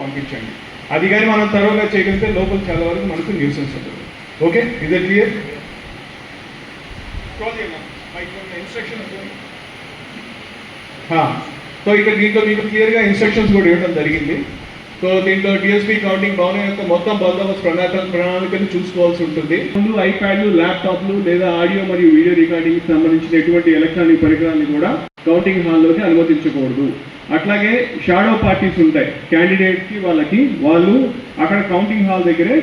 పంపించండి. అది కానీ మనం తరువుగా చేయగలిగితే లోపల చాలా వరకు మనకు న్యూసెన్స్ ఉంటుంది. ఓకే ఇదే క్లియర్ ఇన్స్ట్రక్షన్ సో ఇక్కడ దీంట్లో మీకు క్లియర్గా ఇన్స్ట్రక్షన్స్ కూడా ఇవ్వడం జరిగింది. సో దీంట్లో డిఎస్పీ కౌంటింగ్ భవనం యొక్క మొత్తం బందోబస్తు ప్రణాళిక ప్రణాళికను చూసుకోవాల్సి ఉంటుంది. ముందు ఐప్యాడ్లు ల్యాప్టాప్లు లేదా ఆడియో మరియు వీడియో రికార్డింగ్ సంబంధించిన ఎటువంటి ఎలక్ట్రానిక్ పరికరాన్ని కూడా కౌంటింగ్ హాల్లోకి అనుమతించకూడదు. అట్లాగే షాడో పార్టీస్ ఉంటాయి. క్యాండిడేట్కి వాళ్ళకి వాళ్ళు అక్కడ కౌంటింగ్ హాల్ దగ్గరే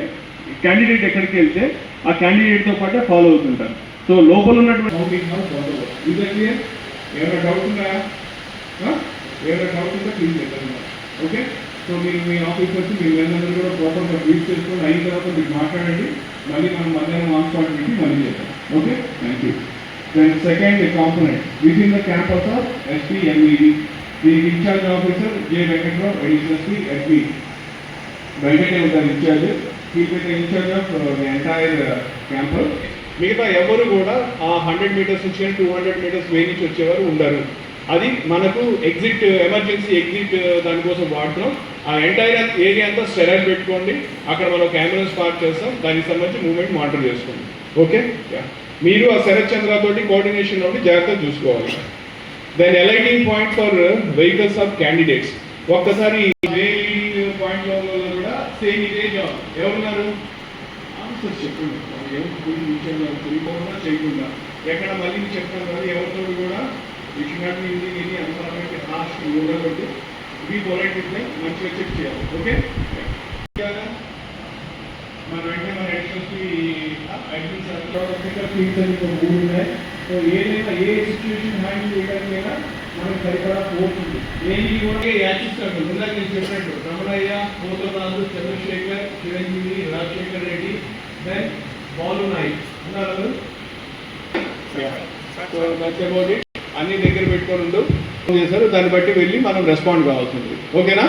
క్యాండిడేట్ ఎక్కడికి వెళ్తే ఆ క్యాండిడేట్తో పాటే ఫాలో అవుతుంటారు. సో లోపల ఉన్నటువంటి కౌంటింగ్ హాల్ బందోబస్తు ఇదే ఏమైనా డౌట్ ఉందా? ఏమైనా డౌట్ ఉందా? క్లీన్ చెప్పండి ఓకే సో మీరు మీ ఆఫీస్ వచ్చి మీ మేనేజర్ కూడా ప్రాపర్గా బ్రీఫ్ చేసుకొని అయిన తర్వాత మీరు మాట్లాడండి. మళ్ళీ మనం మధ్యాహ్నం ఆన్ స్పాట్ పెట్టి మళ్ళీ చేద్దాం. Okay thank you then second component with in the campus of SP SP, దీనికి ఇన్ఛార్జ్ the జే charge. He SP the in charge of uh, the entire entire campus. మిగతా ఎవరు కూడా ఆ హండ్రెడ్ మీటర్స్ నుంచి టూ హండ్రెడ్ మీటర్స్ వే నుంచి వచ్చేవారు ఉండరు. అది మనకు ఎగ్జిట్ ఎమర్జెన్సీ ఎగ్జిట్ uh, దానికోసం వాడుతున్నాం ఆ ఎంటైర్ ఏరియా అంతా స్టెరైల్ పెట్టుకోండి. అక్కడ మనం కెమెరాస్ పార్క్ చేస్తాం. దానికి సంబంధించి మూవ్మెంట్ మానిటర్ చేసుకోండి ఓకే యా మీరు ఆ శరత్ చంద్రతోటి కోఆర్డినేషన్ నుండి జాగ్రత్తగా చూసుకోవాలి. Then alighting point for vehicles of candidates ఒక్కసారి పాయింట్లో కూడా సేమ్ ఇదే జాబ్ ఎవరున్నారు? ఆన్సర్ చెప్పండి. వాళ్ళు ఎవరు పోయి నిల్చోన్నారు, చేయకుండా. ఎక్కడ మళ్ళీ నేను చెప్తాను కదా ఎవరితో కూడా? విషయాన్ని ఇది ఇది అంతరానికి లాస్ట్ యోగా కొట్టి ఇవి పొలైట్ మంచిగా చెక్ చేయాలి. ఓకే మన వెంటనే మన ఎడిషన్స్కి టెక్నికల్ ఫీల్డ్స్ అని ఒక మూడు ఉన్నాయి సో ఏదైనా ఏ సిచ్యువేషన్ హ్యాండిల్ చేయడానికైనా మనకు సరిపడా ఫోర్స్ ఉంది ఈ కూడా యాచిస్తాడు ఇందాక నేను చెప్పినట్టు రమణయ్య పోతరాజు చంద్రశేఖర్ చిరంజీవి రాజశేఖర్ రెడ్డి దెన్ బాలు నాయక్ ఉన్నారు సో దట్స్ అబౌట్ ఇట్ అన్ని దగ్గర పెట్టుకొని ఉండు చేశారు దాన్ని బట్టి వెళ్ళి మనం రెస్పాండ్ కావాల్సింది ఓకేనా